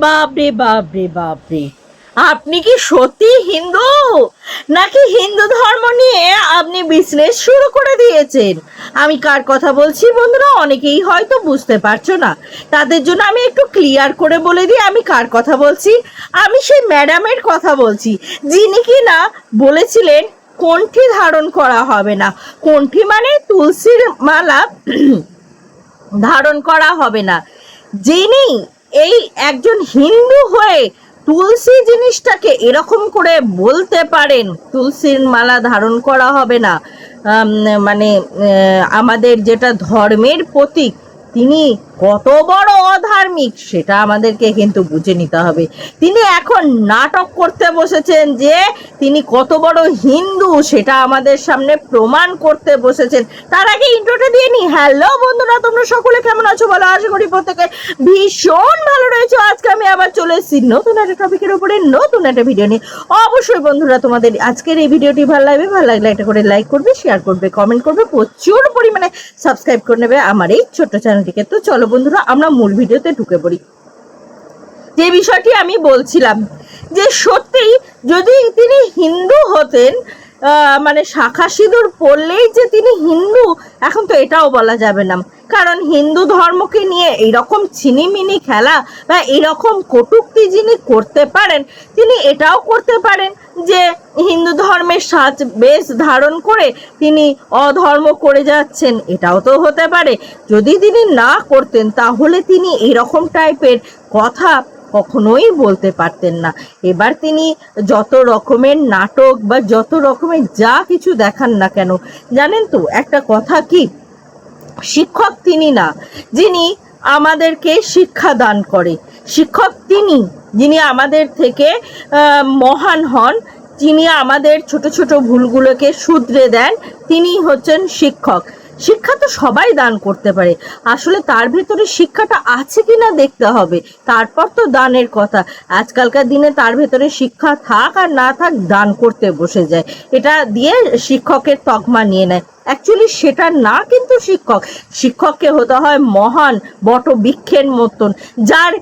বাপরে বাপরে বাপরে। আপনি কি সত্যি হিন্দু? নাকি হিন্দু ধর্ম নিয়ে আপনি বিজনেস শুরু করে দিয়েছেন? আমি কার কথা বলছি বন্ধুরা, অনেকেই হয়তো বুঝতে পারছ না। তাদের জন্য আমি একটু ক্লিয়ার করে বলে দিই, আমি কার কথা বলছি? আমি সেই ম্যাডামের কথা বলছি, যিনি কি না বলেছিলেন কণ্ঠি ধারণ করা হবে না। কণ্ঠি মানে তুলসীর মালা ধারণ করা হবে না। যিনি একজন হিন্দু হয়ে তুলসী জিনিসটাকে এরকম করে বলতে পারেন, তুলসীর মালা ধারণ করা হবে না। মানে আমাদের যেটা ধর্মের প্রতীক, তিনি কত বড় অধার্মিক, সেটা আমাদেরকে কিন্তু বুঝে নিতে হবে। তিনি এখন নাটক করতে বসেছেন যে তিনি কত বড় হিন্দু সেটা আমাদের সামনে প্রমাণ করতে বসেছেন। তার আগে ইন্ট্রোটা দিয়ে নি। হ্যালো বন্ধুরা, তোমরা সকলে কেমন আছো বলো? আশা করি প্রত্যেকে ভীষণ ভালো রয়েছে। আজকে আমি আবার চলে এসেছি নতুন একটা টপিকের উপরে, নতুন একটা ভিডিও নিয়ে। অবশ্যই বন্ধুরা, তোমাদের আজকের এই ভিডিওটি ভালো লাগবে, ভালো লাগলে একটা করে লাইক করবে শেয়ার করবে কমেন্ট করবে, প্রচুর পরিমাণে সাবস্ক্রাইব করে নেবে আমার এই ছোট্ট চ্যানেলটিকে তো চলো বন্ধুরা, আমরা মূল ভিডিওতে ঢুকে পড়ি। যে বিষয়টি আমি বলছিলাম যে সত্যিই যদি তিনি হিন্দু হতেন মানে শাখা সিঁদুর পড়লেই যে তিনি হিন্দু, এখন তো এটাও বলা যাবে না। কারণ হিন্দু ধর্মকে নিয়ে এইরকম ছিনিমিনি খেলা বা এরকম কটুক্তি যিনি করতে পারেন, তিনি এটাও করতে পারেন যে হিন্দু ধর্মের সাজ বেশ ধারণ করে তিনি অধর্ম করে যাচ্ছেন, এটাও তো হতে পারে। যদি তিনি না করতেন, তাহলে তিনি এরকম টাইপের কথা কখনোই বলতে পারতেন না। এবার তিনি যত রকমের নাটক বা যত রকমের যা কিছু দেখান না কেন, জানেন তো, একটা কথা কি? শিক্ষক তিনি না, যিনি আমাদেরকে শিক্ষা দান করে। শিক্ষক তিনি, যিনি আমাদের থেকে মহান হন, যিনি আমাদের ছোট ছোট ভুলগুলোকে শুধরে দেন, তিনি হচ্ছেন শিক্ষক। শিক্ষা তো সবাই দান করতে পারে। আসলে তার ভেতরে শিক্ষাটা আছে কি না দেখতে হবে। তারপর তো দানের কথা। আজকালকার দিনে তার ভেতরে শিক্ষা থাক আর না থাক দান করতে বসে যায়। এটা দিয়ে শিক্ষকের তকমা নিয়ে নেয়। অ্যাকচুয়ালি সেটা না কিন্তু শিক্ষক। শিক্ষককে হতে হয় মহান বটবৃক্ষের মতন, যার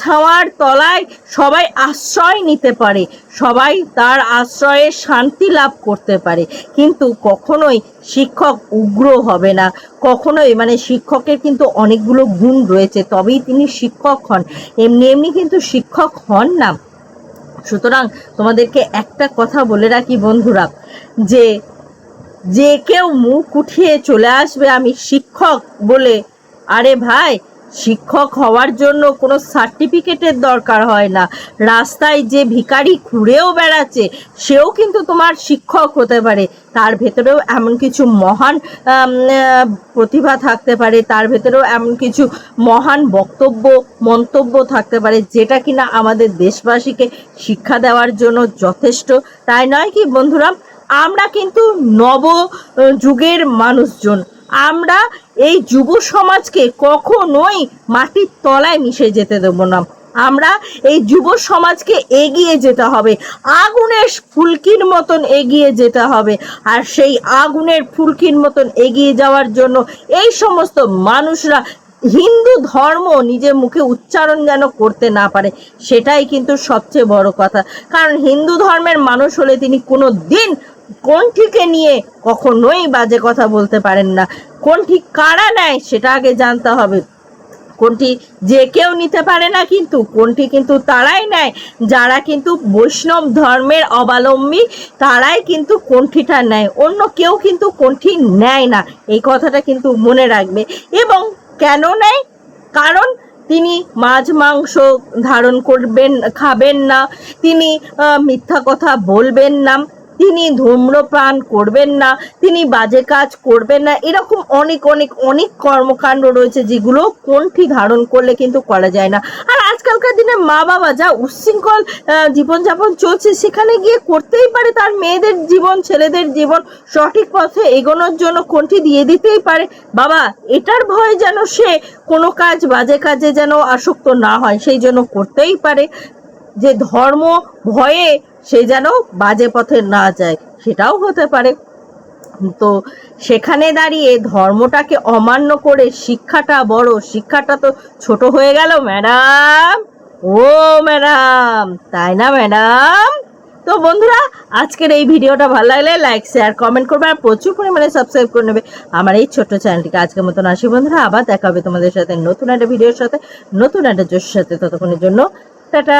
ছাওয়ার তলায় সবাই আশ্রয় নিতে পারে, সবাই তার আশ্রয়ে শান্তি লাভ করতে পারে। কিন্তু কখনোই শিক্ষক উগ্র হবে না। কখনোই মানে শিক্ষকের কিন্তু অনেকগুলো গুণ রয়েছে, তবেই তিনি শিক্ষক হন। এমনি এমনি কিন্তু শিক্ষক হন না। সুতরাং তোমাদেরকে একটা কথা বলে রাখি বন্ধুরা, যে যে কেউ মুখ উঠিয়ে চলে আসবে আমি শিক্ষক বলে। আরে ভাই, শিক্ষক হওয়ার জন্য কোনো সার্টিফিকেটের দরকার হয় না। রাস্তায় যে ভিখারি ঘুরেও বেড়াচ্ছে, সেও কিন্তু তোমার শিক্ষক হতে পারে। তার ভেতরেও এমন কিছু মহান প্রতিভা থাকতে পারে। তার ভেতরেও এমন কিছু মহান বক্তব্য, মন্তব্য থাকতে পারে, যেটা কিনা আমাদের দেশবাসীকে শিক্ষা দেওয়ার জন্য যথেষ্ট। তাই নয় কি বন্ধুরা? আমরা কিন্তু নব যুগের মানুষজন। আমরা এই যুব সমাজকে কখনোই মাটির তলায় মিশে যেতে দেবো না। আমরা এই যুব সমাজকে এগিয়ে যেতে হবে। আগুনের ফুলকির মতন এগিয়ে যেতে হবে। আর সেই আগুনের ফুলকির মতন এগিয়ে যাওয়ার জন্য এই সমস্ত মানুষরা হিন্দু ধর্ম নিজের মুখে উচ্চারণ যেন করতে না পারে, সেটাই কিন্তু সবচেয়ে বড় কথা। কারণ হিন্দু ধর্মের মানুষ হলে তিনি কোনো দিন কোনটিকে নিয়ে কখনোই বাজে কথা বলতে পারেন না। কোনটি কারা নেয় সেটা আগে জানতে হবে। কোনটি যে কেউ নিতে পারে না কিন্তু, কোনটি কিন্তু তারাই নেয়। যারা কিন্তু বৈষ্ণব ধর্মের অবলম্বী, তারাই কিন্তু কোনঠিটা নেয়। অন্য কেউ কিন্তু কোনটি নেয় না। এই কথাটা কিন্তু মনে রাখবে। এবং কেন নেয়? কারণ তিনি মাছ, মাংস ধারণ করবেন, খাবেন না। তিনি মিথ্যা কথা বলবেন না। তিনি ধূম্রপান করবেন না, তিনি বাজে কাজ করবেন না। এরকম অনেক অনেক অনেক কর্মকাণ্ড রয়েছে যেগুলো কোনটি ধারণ করলে কিন্তু করা যায় না। আর আজকালকার দিনে মা বাবা যা উচ্ছৃঙ্খল জীবনযাপন চলছে, সেখানে গিয়ে করতেই পারে তার মেয়েদের জীবন, ছেলেদের জীবন। সঠিক পথে এগোনোর জন্য কোনটি দিয়ে দিতেই পারে? বাবা, এটার ভয় যেন সে কোনো কাজ, বাজে কাজে যেন আসক্ত না হয়, সেই জন্য করতেই পারে। যে ধর্ম, ভয়ে সে যেন বাজে পথে না যায়, সেটাও হতে পারে। তো সেখানে দাঁড়িয়ে ধর্মটাকে অমান্য করে শিক্ষাটা বড়, শিক্ষাটা তো ছোট হয়ে গেল, ম্যাডাম। ও ম্যাডাম, তাই না ম্যাডাম? তো বন্ধুরা, আজকের এই ভিডিওটা ভালো লাগলে লাইক শেয়ার কমেন্ট করবে আর প্রচুর পরিমাণে সাবস্ক্রাইব করে নেবে। আমার এই ছোট্ট চ্যানেলটিকে আজকের মতন আসি বন্ধুরা, আবার দেখা হবে তোমাদের সাথে নতুন একটা ভিডিওর সাথে, নতুন একটা জোশের সাথে ততক্ষণের জন্য, টাটা।